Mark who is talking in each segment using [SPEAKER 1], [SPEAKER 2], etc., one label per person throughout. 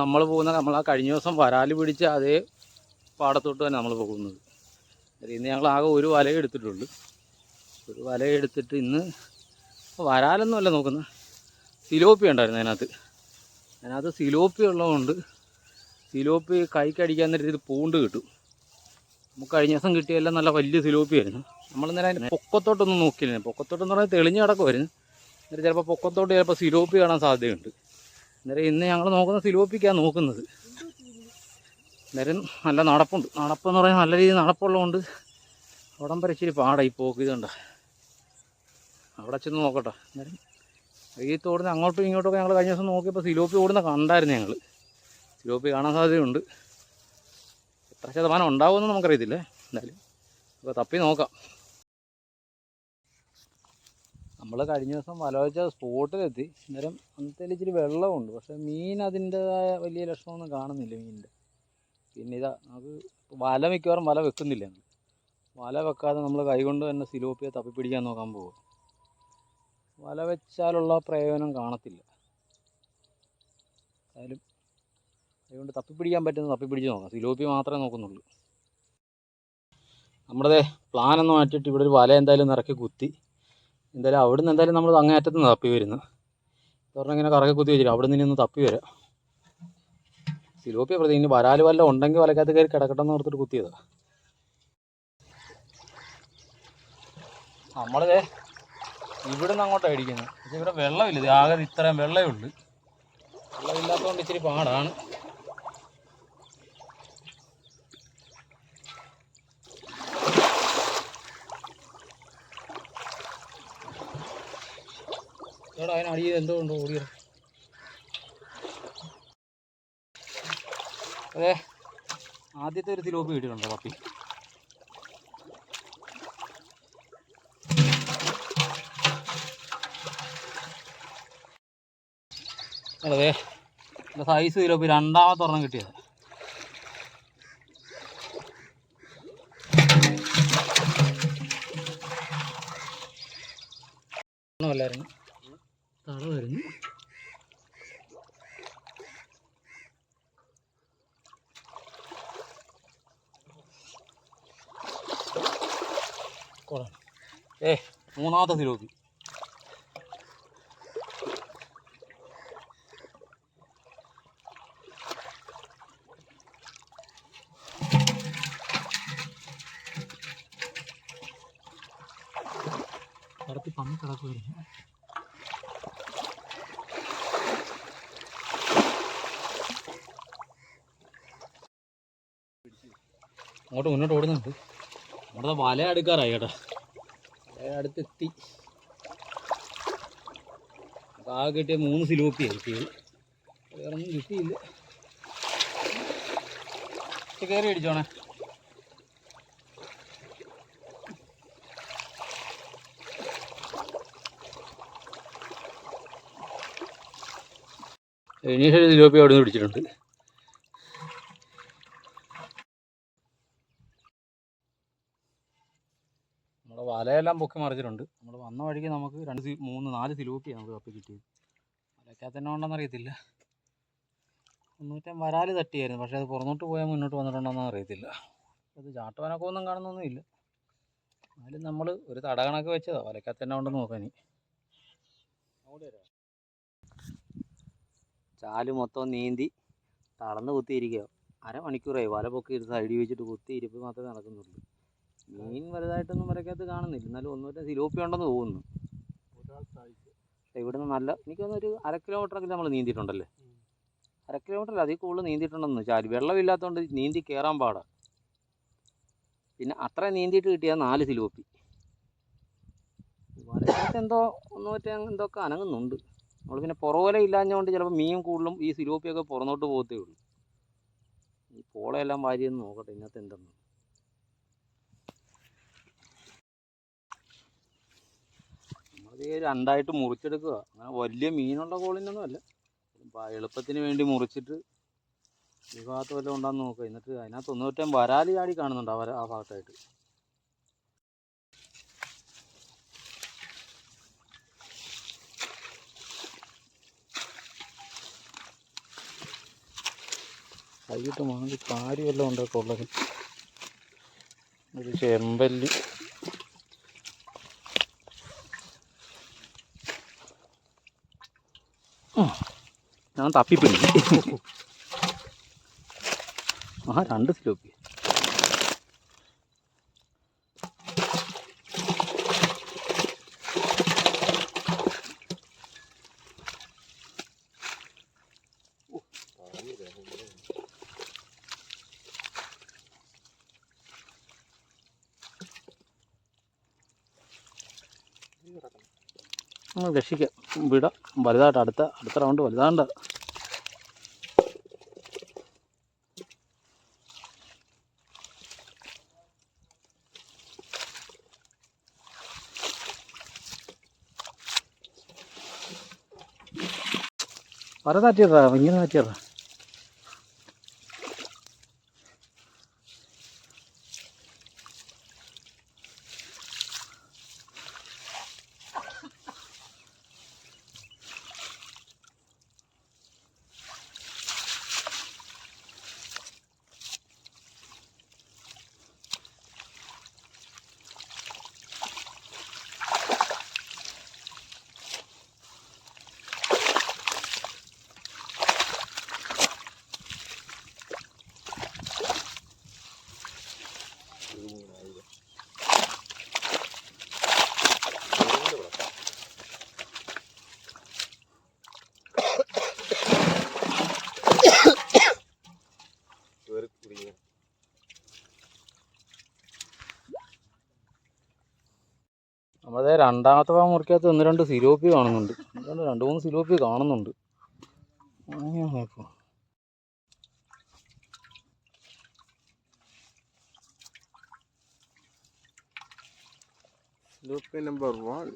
[SPEAKER 1] നമ്മൾ പോകുന്ന നമ്മൾ ആ കഴിഞ്ഞ ദിവസം വരാൽ പിടിച്ച അതേ പാടത്തോട്ട് തന്നെ നമ്മൾ പോകുന്നത്. ഇന്ന് ഞങ്ങൾ ആകെ ഒരു വല എടുത്തിട്ടുള്ളൂ. ഒരു വല എടുത്തിട്ട് ഇന്ന് വരാലൊന്നുമല്ല നോക്കുന്നത് സിലോപ്പി ഉണ്ടായിരുന്നു അതിനകത്ത്. അതിനകത്ത് സിലോപ്പി ഉള്ളതുകൊണ്ട് സിലോപ്പി കൈക്കടിക്കാൻ നേരത്തെ ഇത് പൂണ്ട് കിട്ടും. നമുക്ക് കഴിഞ്ഞ ദിവസം കിട്ടിയെല്ലാം നല്ല വലിയ സിലോപ്പി ആയിരുന്നു. നമ്മളിന്നലെ അതിന്റെ പൊക്കത്തോട്ടൊന്നും നോക്കിയില്ല. പൊക്കത്തോട്ടെന്ന് പറഞ്ഞാൽ തെളിഞ്ഞ് കിടക്കുമായിരുന്നു എന്നിട്ട് ചിലപ്പോൾ പൊക്കത്തോട്ട് ചിലപ്പോൾ സിലോപ്പി കാണാൻ സാധ്യതയുണ്ട്. അന്നേരം ഇന്ന് ഞങ്ങൾ നോക്കുന്ന സിലോപ്പിക്കാണ് നോക്കുന്നത്. അന്നേരം നല്ല നടപ്പുണ്ട്. നടപ്പെന്ന് പറഞ്ഞാൽ നല്ല രീതിയിൽ നടപ്പുള്ളതുകൊണ്ട് അവിടം വരെ ഇച്ചിരി പാടായി പോക്ക് ഇതുണ്ട അവിടെ ചെന്ന് നോക്കട്ടെ. അന്നേരം ഈ തോടുന്ന അങ്ങോട്ടും ഇങ്ങോട്ടും ഞങ്ങൾ കഴിഞ്ഞ ദിവസം നോക്കിയപ്പോൾ സിലോപ്പി ഓടുന്ന കണ്ടായിരുന്നു ഞങ്ങൾ സിലോപ്പി കാണാൻ സാധ്യതയുണ്ട്. എത്ര ശതമാനം ഉണ്ടാവുമെന്ന് നമുക്കറിയത്തില്ലേ. എന്തായാലും. അപ്പോൾ തപ്പി നോക്കാം. നമ്മൾ കഴിഞ്ഞ ദിവസം വല വെച്ച സ്പോട്ടിലെത്തി അന്നേരം അന്നത്തേൽ ഇച്ചിരി വെള്ളമുണ്ട് പക്ഷേ മീൻ അതിന്റെതായ വലിയ ലക്ഷണമൊന്നും കാണുന്നില്ല മീനിന്റെ. പിന്നെ ഇതാ നമുക്ക് വല മിക്കവാറും വല വെക്കുന്നില്ല വല വെക്കാതെ നമ്മൾ കൈകൊണ്ട് തന്നെ സിലോപ്പിയെ തപ്പിപ്പിടിക്കാൻ നോക്കാൻ പോകും വല വെച്ചാലുള്ള പ്രയോജനം കാണത്തില്ല. എന്തായാലും അതുകൊണ്ട് തപ്പിപ്പിടിക്കാൻ പറ്റുന്ന തപ്പിപ്പിടിച്ച് നോക്കാം. സിലോപ്പി മാത്രമേ നോക്കുന്നുള്ളൂ. നമ്മുടെ പ്ലാൻ ഒന്ന് മാറ്റിയിട്ട് ഇവിടെ ഒരു വല എന്തായാലും നിറക്കി കുത്തി. എന്തായാലും അവിടെ നിന്ന് എന്തായാലും നമ്മൾ അങ്ങേയറ്റത്ത് നിന്ന് തപ്പി വരുന്നു പറഞ്ഞാൽ ഇങ്ങനെ കറക്കി കുത്തി വെച്ചിട്ട് അവിടെ നിന്ന് ഒന്ന് തപ്പി വരാം. സിലോപ്പിയ പ്രതി ഇനി വരാൽ വല്ല ഉണ്ടെങ്കിൽ വലക്കകത്ത് കയറി കിടക്കട്ടെന്ന് ഓർത്തിട്ട് കുത്തിയതാ. നമ്മളിതേ ഇവിടുന്ന് അങ്ങോട്ടാണ് പക്ഷേ ഇവിടെ വെള്ളമില്ല. ഇത് ആകെ ഇത്രയും വെള്ളമേ ഉള്ളൂ. വെള്ളമില്ലാത്തതുകൊണ്ട് ഇച്ചിരി പാടാണ്. എടാ അതിനടിയിൽ എന്തോ ഉണ്ടോ ഓടിയ. അതെ ആദ്യത്തെ ഒരു തിലോപ്പി കിട്ടിയിട്ടുണ്ടോ പപ്പി? അതെ സൈസ് തിലോപ്പി രണ്ടാമത്തെ ഒരെണ്ണം കിട്ടിയത്. ഒന്നുമല്ലായിരുന്നു തളമായിരുന്നു വരുന്നു. ഏ മൂന്നാമത്തെ നിരോധി. കടത്തി പമ്മി കിടക്കുമായിരുന്നു അങ്ങോട്ട് മുന്നോട്ട് ഓടുന്നുണ്ട്. നമ്മുടെ വല അടുക്കാറായി കേട്ടോ. വല അടുത്തെത്തി. കിട്ടിയ മൂന്ന് സിലോപ്പി കിട്ടിയത്. വേറെ ഒന്നും കിട്ടിയില്ല. കയറി അടിച്ചോണേ ഇനീഷൊരു സിലോപ്പി അവിടെ നിന്ന് പിടിച്ചിട്ടുണ്ട് നമ്മുടെ വലയെല്ലാം പൊക്കി മറിച്ചിട്ടുണ്ട്. നമ്മൾ വന്ന വഴിക്ക് നമുക്ക് രണ്ട് മൂന്ന് നാല് സിലോപ്പിയാണ് നമുക്ക് കപ്പി കിട്ടിയത്. ഉണ്ടെന്ന് അറിയത്തില്ല. മുന്നൂറ്റം വരാൽ തട്ടിയായിരുന്നു. പക്ഷേ അത് പുറന്നോട്ട് പോയാൽ മുന്നോട്ട് വന്നിട്ടുണ്ടോയെന്ന് അറിയത്തില്ല. അത് ചാട്ടവനൊക്കെ ഒന്നും കാണുന്നൊന്നുമില്ല എന്നാലും നമ്മൾ ഒരു തടകണക്ക് വെച്ചതാണ് തന്നെ ഉണ്ടെന്ന് നോക്കാൻ ചാൽ മൊത്തം നീന്തി തളർന്ന് കുത്തിയിരിക്കുക അരമണിക്കൂറായി. വല പൊക്കി സൈഡിൽ വെച്ചിട്ട് കുത്തിയിരിപ്പ് മാത്രമേ നടക്കുന്നുള്ളൂ. മീൻ വലുതായിട്ടൊന്നും വരയ്ക്കകത്ത് കാണുന്നില്ല. എന്നാലും ഒന്നുമില്ല സിലോപ്പി ഉണ്ടെന്ന് തോന്നുന്നു. ഇവിടുന്ന് നല്ല എനിക്ക് തോന്നുന്നു ഒരു അര കിലോമീറ്ററൊക്കെ നമ്മൾ നീന്തിയിട്ടുണ്ടല്ലേ? അര കിലോമീറ്റർ അതിൽ കൂടുതൽ നീന്തിയിട്ടുണ്ടെന്ന് വെച്ചാൽ വെള്ളമില്ലാത്തതുകൊണ്ട് നീന്തി കയറാൻ പാടാ. പിന്നെ അത്ര നീന്തിയിട്ട് കിട്ടിയ നാല് സിലോപ്പി. വലക്കകത്ത് എന്തോ ഒന്ന് മറ്റേ എന്തൊക്കെ അനങ്ങുന്നുണ്ട്. നമ്മൾ പിന്നെ പുറവല ഇല്ലാഞ്ഞുകൊണ്ട് ചിലപ്പോൾ മീൻ കൂടുതലും ഈ സിലോപ്പിയൊക്കെ പുറന്നോട്ട് പോകത്തേ ഉള്ളൂ. ഈ പോളയെല്ലാം വാരിയെന്ന് നോക്കട്ടെ ഇതിനകത്ത് എന്തെന്ന്. നമ്മളത് രണ്ടായിട്ട് മുറിച്ചെടുക്കുക. അങ്ങനെ വലിയ മീനുള്ള കോളിനൊന്നും അല്ല. എളുപ്പത്തിന് വേണ്ടി മുറിച്ചിട്ട് ഈ ഭാഗത്ത് വല്ലതും ഉണ്ടാന്ന് നോക്കുക എന്നിട്ട് അതിനകത്ത് ഒന്നൂറ്റം വരാൽ ചാടി കാണുന്നുണ്ട് ആ ആ ഭാഗത്തായിട്ട്. വൈകിട്ട് മാറി പാരി വല്ലതും ഉണ്ടാക്കുള്ളത് ഒരു ചെമ്പല്ലി. ഞാൻ തപ്പിപ്പിടിക്കും ആ രണ്ട് സ്ലോപ്പി നമ്മൾ രക്ഷിക്കാം. വിടാം. വലുതായിട്ട് അടുത്ത അടുത്ത റൗണ്ട് വലുതാണ്ട്. വര താറ്റിയതാ? ഇങ്ങനെ താറ്റിയതാ? നമ്മളത് രണ്ടാമത്തെ ഭാഗം മുറിക്കകത്ത് ഒന്ന് രണ്ട് സിലോപ്പി കാണുന്നുണ്ട്. രണ്ട് മൂന്ന് സിലോപ്പി കാണുന്നുണ്ട്. അങ്ങനെ നമ്പർ
[SPEAKER 2] വൺ.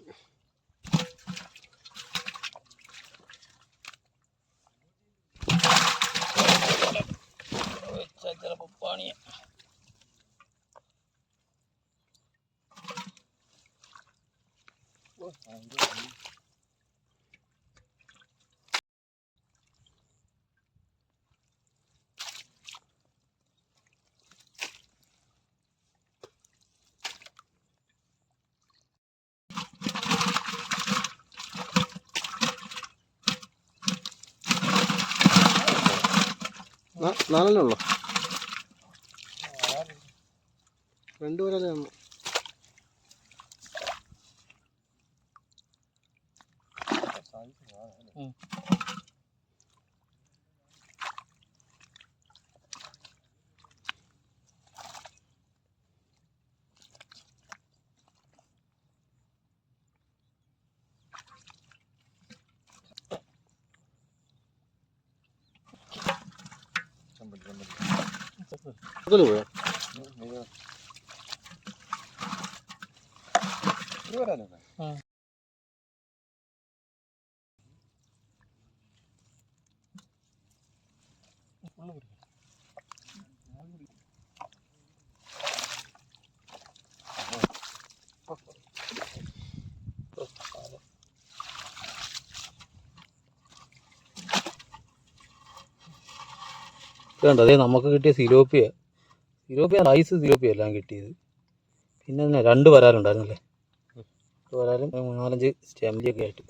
[SPEAKER 2] നാലെണ്ണേ ഉള്ളു? രണ്ടു പേരല്ലേ ഉള്ളു.
[SPEAKER 1] അതേ നമുക്ക് കിട്ടിയ സിലോപ്പിയ. സിലോപ്പിയ റൈസ് സിലോപ്പിയ എല്ലാം കിട്ടിയത്. പിന്നെ തന്നെ രണ്ട് വരാലുണ്ടായിരുന്നല്ലേ? വരാലും നാലഞ്ച് മൂന്നാലഞ്ച് സ്റ്റെമ്പിയൊക്കെ ആയിട്ട്.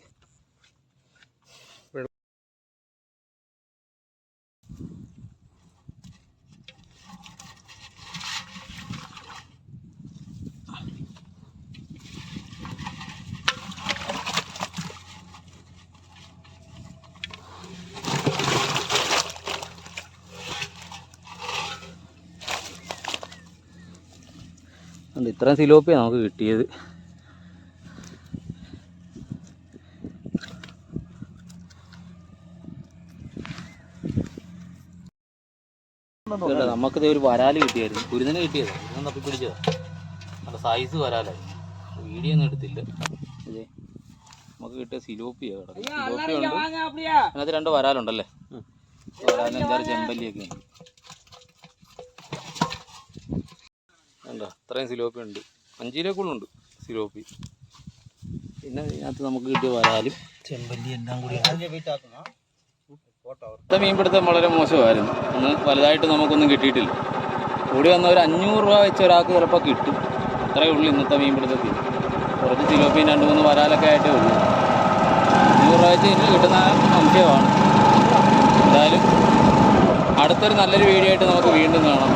[SPEAKER 1] അതുകൊണ്ട് ഇത്രയും സിലോപ്പിയാണ് നമുക്ക് കിട്ടിയത്. നമുക്കിത് ഒരു വരാൽ കിട്ടിയായിരുന്നു. കുരുന്നിന് കിട്ടിയത്. കുരുന്നൻ തപ്പി പിടിച്ചതാ. നല്ല സൈസ് വരാലായിരുന്നു. വീഡിയോ ഒന്നും എടുത്തില്ല. അതെ നമുക്ക് കിട്ടിയ സിലോപ്പിയ കിടക്കും സിലോപ്പിയുണ്ട് അതിനകത്ത് രണ്ട് വരാലുണ്ടല്ലേ? വരാലും ചെമ്പല്ലിയൊക്കെ ഉണ്ട്. അത്രയും സിലോപ്പി ഉണ്ട്. അഞ്ചിലേക്കുള്ളുണ്ട് സിലോപ്പി. പിന്നെ ഇതിനകത്ത് നമുക്ക് കിട്ടിയ വരാലും ചെമ്പല്ലി എല്ലാം കൂടി ഇത്ത മീൻപിടുത്തം വളരെ മോശമായിരുന്നു. ഒന്ന് വലുതായിട്ട് നമുക്കൊന്നും കിട്ടിയിട്ടില്ല. കൂടി വന്ന ഒരു അഞ്ഞൂറ് രൂപ വെച്ച് ഒരാൾക്ക് ചിലപ്പോൾ കിട്ടും. അത്രയേ ഉള്ളൂ ഇന്നത്തെ മീൻപിടുത്തത്തിൽ. കുറച്ച് സിലോപ്പിയും രണ്ട് മൂന്ന് വരാലൊക്കെ ആയിട്ടേ ഉള്ളൂ. അഞ്ഞൂറ് രൂപ വെച്ച് ഇന്ന് കിട്ടുന്ന സംശയമാണ്. എന്തായാലും അടുത്തൊരു നല്ലൊരു വീഡിയോ ആയിട്ട് നമുക്ക് വീണ്ടും കാണാം.